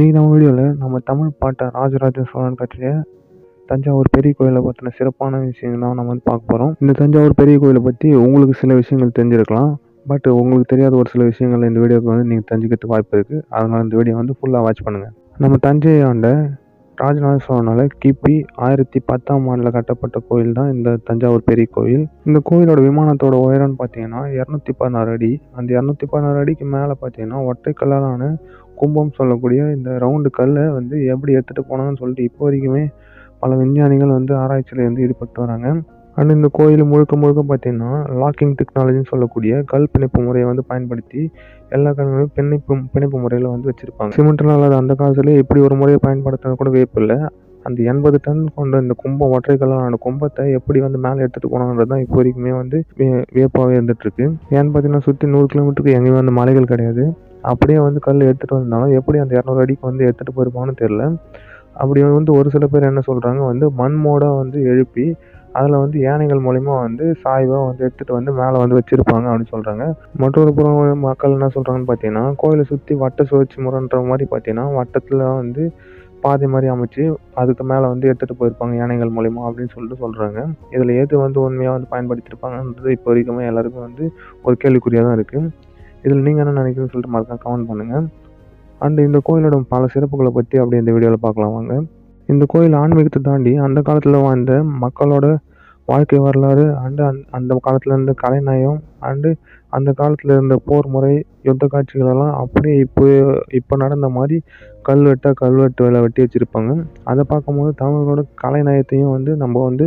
இன்றைக்கி நம்ம வீடியோவில் நம்ம தமிழ் பாட்டை ராஜராஜ சோழன் கட்டிய தஞ்சாவூர் பெரிய கோயிலை பற்றின சிறப்பான விஷயங்கள் தான் நம்ம வந்து பார்க்க போகிறோம் இந்த தஞ்சாவூர் பெரிய கோயிலை பற்றி உங்களுக்கு சில விஷயங்கள் தெரிஞ்சிருக்கலாம். பட் உங்களுக்கு தெரியாத ஒரு சில விஷயங்கள் இந்த வீடியோக்கு வந்து நீங்கள் தெரிஞ்சுக்கிறதுக்கு வாய்ப்பு இருக்குது அதனால் இந்த வீடியோ வந்து ஃபுல்லாக வாட்ச் பண்ணுங்கள் நம்ம தஞ்சை ஆண்ட ராஜராஜ சோழனால் கிபி ஆயிரத்தி பத்தாம் ஆண்டில் கட்டப்பட்ட கோயில் தான் இந்த தஞ்சாவூர் பெரிய கோயில். இந்த கோயிலோட விமானத்தோட உயரம்னு பார்த்தீங்கன்னா இரநூத்தி பதினாறு அடி. அந்த இரநூத்தி பதினாறு அடிக்கு மேலே பார்த்தீங்கன்னா ஒற்றை கல்லாலான கும்பம் சொல்லக்கூடிய இந்த ரவுண்டு கல்லை வந்து எப்படி எடுத்துகிட்டு போனாங்கன்னு சொல்லிட்டு இப்போ வரைக்குமே பல விஞ்ஞானிகள் வந்து ஆராய்ச்சியில் வந்து ஈடுபட்டு வராங்க. அண்ட் இந்த கோயில் முழுக்க முழுக்க பார்த்தீங்கன்னா லாக்கிங் டெக்னாலஜின்னு சொல்லக்கூடிய கல் பிணைப்பு முறையை வந்து பயன்படுத்தி எல்லா கல்களும் பிணைப்பு பிணைப்பு முறையில் வந்து வச்சுருப்பாங்க. சிமெண்ட்லாம் இல்லாத அந்த காலத்துலேயே இப்படி ஒரு முறையை பயன்படுத்தின கூட வியப்பு இல்லை. அந்த எண்பது டன் கொண்ட இந்த கும்பம் ஒற்றை கல்லான கும்பத்தை எப்படி வந்து மேலே எடுத்துகிட்டு போனாங்கிறது தான் இப்போ வரைக்குமே வந்து வே வியப்பாகவே இருந்துகிட்ருக்கு ஏன்னு பார்த்தீங்கன்னா சுற்றி நூறு கிலோமீட்டருக்கு எங்கேயுமே வந்து மலைகள் கிடையாது. அப்படியே வந்து கல் எடுத்துகிட்டு வந்தாலும் எப்படி அந்த இரநூறு அடிக்கு வந்து எடுத்துகிட்டு போயிருப்பாங்கன்னு தெரில அப்படி வந்து ஒரு சில பேர் என்ன சொல்கிறாங்க வந்து மண் மோடாக வந்து எழுப்பி அதில் வந்து யானைகள் மூலிமா வந்து சாய்வாக வந்து எடுத்துகிட்டு வந்து மேலே வந்து வச்சுருப்பாங்க அப்படின்னு சொல்கிறாங்க மற்றொரு புறம் மக்கள் என்ன சொல்கிறாங்கன்னு பார்த்தீங்கன்னா கோயிலை சுற்றி வட்ட சுழற்சி முறைன்ற மாதிரி பார்த்தீங்கன்னா வட்டத்தில் வந்து பாதை மாதிரி அமைச்சு அதுக்கு மேலே வந்து எடுத்துகிட்டு போயிருப்பாங்க யானைகள் மூலிமா அப்படின்னு சொல்லிட்டு சொல்கிறாங்க இதில் எது வந்து உண்மையாக வந்து பயன்படுத்தியிருப்பாங்கன்றது இப்போ வரைக்குமே எல்லாருக்கும் வந்து ஒரு கேள்விக்குறியாக தான் இருக்குது இதில் நீங்கள் என்ன நினைக்கிறீங்கன்னு சொல்லிட்டு மறக்காம கமெண்ட் பண்ணுங்கள் அண்ட் இந்த கோயிலோட பல சிறப்புகளை பற்றி அப்படியே இந்த வீடியோவில் பார்க்கலாம் வாங்க. இந்த கோயில் ஆன்மீகத்தை தாண்டி அந்த காலத்தில் வாழ்ந்த மக்களோட வாழ்க்கை வரலாறு அண்டு அந் அந்த காலத்தில் இருந்த கலைநயம் அண்டு அந்த காலத்தில் இருந்த போர் முறை யுத்த காட்சிகளெல்லாம் அப்படியே இப்போ இப்போ நடந்த மாதிரி கல்வெட்டாக கல்வெட்டு வேலை வெட்டி வச்சுருப்பாங்க. அதை பார்க்கும்போது தமிழர்களோட கலைநயத்தையும் வந்து நம்ம வந்து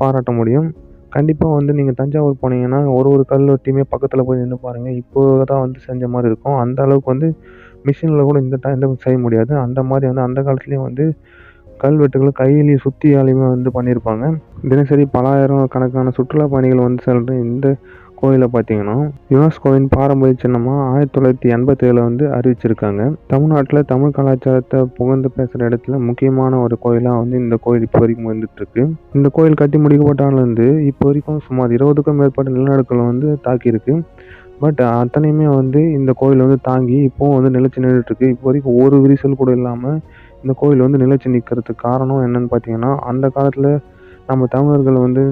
பாராட்ட முடியும். கண்டிப்பாக வந்து நீங்கள் தஞ்சாவூர் போனீங்கன்னா ஒரு ஒரு கல்வெட்டையுமே பக்கத்தில் போய் நின்று பாருங்கள் இப்போ தான் வந்து செஞ்ச மாதிரி இருக்கும். அந்த அளவுக்கு வந்து மிஷினில் கூட இந்த டைம் செய்ய முடியாது. அந்த மாதிரி வந்து அந்த காலத்துலேயும் வந்து கல்வெட்டுகளை கையிலேயே சுற்றியாலையுமே வந்து பண்ணியிருப்பாங்க தினசரி பலாயிரம் கணக்கான சுற்றுலா பயணிகள் வந்து செல்கிற இந்த கோயிலை பார்த்தீங்கன்னா யுனெஸ்கோவின் பாரம்பரிய சின்னமாக ஆயிரத்தி தொள்ளாயிரத்தி எண்பத்தேழில் வந்து அறிவிச்சிருக்காங்க. தமிழ்நாட்டில் தமிழ் கலாச்சாரத்தை புகழ்ந்து பேசுகிற இடத்துல முக்கியமான ஒரு கோயிலாக வந்து இந்த கோயில் இப்போ வரைக்கும் வந்துட்டுருக்கு இந்த கோயில் கட்டி முடிக்கப்பட்டாலேருந்து இப்போ வரைக்கும் சுமார் இருபதுக்கும் மேற்பட்ட நிலநடுக்கள் வந்து தாக்கியிருக்கு. பட் அத்தனையுமே வந்து இந்த கோயில் வந்து தாங்கி இப்போவும் வந்து நிலைச்சு நின்றுட்டுருக்கு. இப்போ வரைக்கும் ஒரு விரிசல் கூட இல்லாமல் இந்த கோயில் வந்து நிலைச்சு நிற்கிறதுக்கு காரணம் என்னன்னு பார்த்தீங்கன்னா அந்த காலத்தில் நம்ம தமிழர்கள் வந்து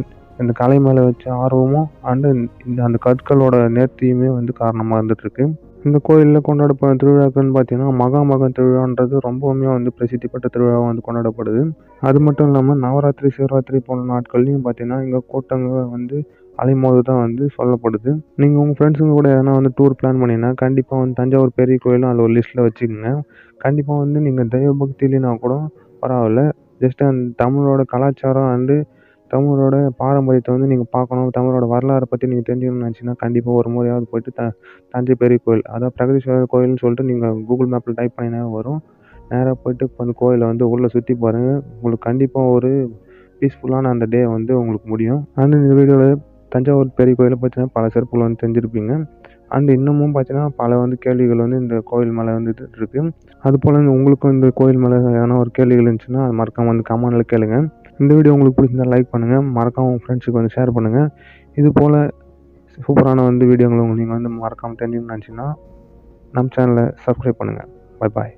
இந்த கலை மேலே வச்ச ஆர்வமும் அண்டு இந்த அந்த கற்களோட நேர்த்தியுமே வந்து காரணமாக இருந்துகிட்ருக்கு இந்த கோயிலில் கொண்டாடப்படும் திருவிழாக்கள்னு பார்த்தீங்கன்னா மகாமகன் திருவிழான்றது ரொம்பவுமே வந்து பிரசித்தி பெற்ற திருவிழாவாக வந்து கொண்டாடப்படுது. அது மட்டும் இல்லாமல் நவராத்திரி சிவராத்திரி போன்ற நாட்கள்லையும் பார்த்தீங்கன்னா இங்கே கூட்டங்கள் வந்து அலைமோது தான் வந்து சொல்லப்படுது. நீங்கள் உங்கள் ஃப்ரெண்ட்ஸுங்க கூட எதனா வந்து டூர் பிளான் பண்ணிங்கன்னா கண்டிப்பாக வந்து தஞ்சாவூர் பெரிய கோயிலும் அதில் ஒரு லிஸ்ட்டில் வச்சுக்கோங்க. கண்டிப்பாக வந்து நீங்கள் தெய்வ பக்தி இல்லைனா கூட பரவாயில்ல. ஜஸ்ட் அந்த தமிழோட கலாச்சாரம் அண்டு தமிழோட பாரம்பரியத்தை வந்து நீங்கள் பார்க்கணும். தமிழோட வரலாறை பற்றி நீங்கள் தெரிஞ்சுக்கணும்னு நினச்சிங்கன்னா கண்டிப்பாக ஒரு முறையாவது போயிட்டு த தஞ்சை பெரிய கோயில் அதான் பிரகதீஸ்வரர் கோயில்னு சொல்லிட்டு நீங்கள் கூகுள் மேப்பில் டைப் பண்ணினா வரும். நேராக போயிட்டு இப்போ அந்த கோயிலை வந்து உள்ளே சுற்றி பாருங்கள் உங்களுக்கு கண்டிப்பாக ஒரு பீஸ்ஃபுல்லான அந்த டே வந்து உங்களுக்கு முடியும். அண்ட் இந்த வீடியோவில் தஞ்சாவூர் பெரிய கோயிலை பார்த்தீங்கன்னா பல சிறப்புகள் வந்து தெரிஞ்சிருப்பீங்க. அண்ட் இன்னமும் பார்த்தீங்கன்னா பல வந்து கேள்விகள் வந்து இந்த கோயில் மேலே வந்துட்டு இருக்குது அது போல் உங்களுக்கும் இந்த கோயில் மேலே எதனா ஒரு கேள்விகள் இருந்துச்சுன்னா அது மறக்காமல் வந்து கமெண்டில் கேளுங்கள் இந்த வீடியோ உங்களுக்கு பிடிச்சிருந்தா லைக் பண்ணுங்கள் மறக்காமல் உங்கள் ஃப்ரெண்ட்ஸுக்கு வந்து ஷேர் பண்ணுங்கள் இது போல் சூப்பரான வந்து வீடியோங்களை நீங்கள் வந்து மறக்காமல் தெரிஞ்சுக்கணும்னு நினச்சிங்கன்னா நம்ம சேனலை சப்ஸ்கிரைப் பண்ணுங்கள் பை பாய்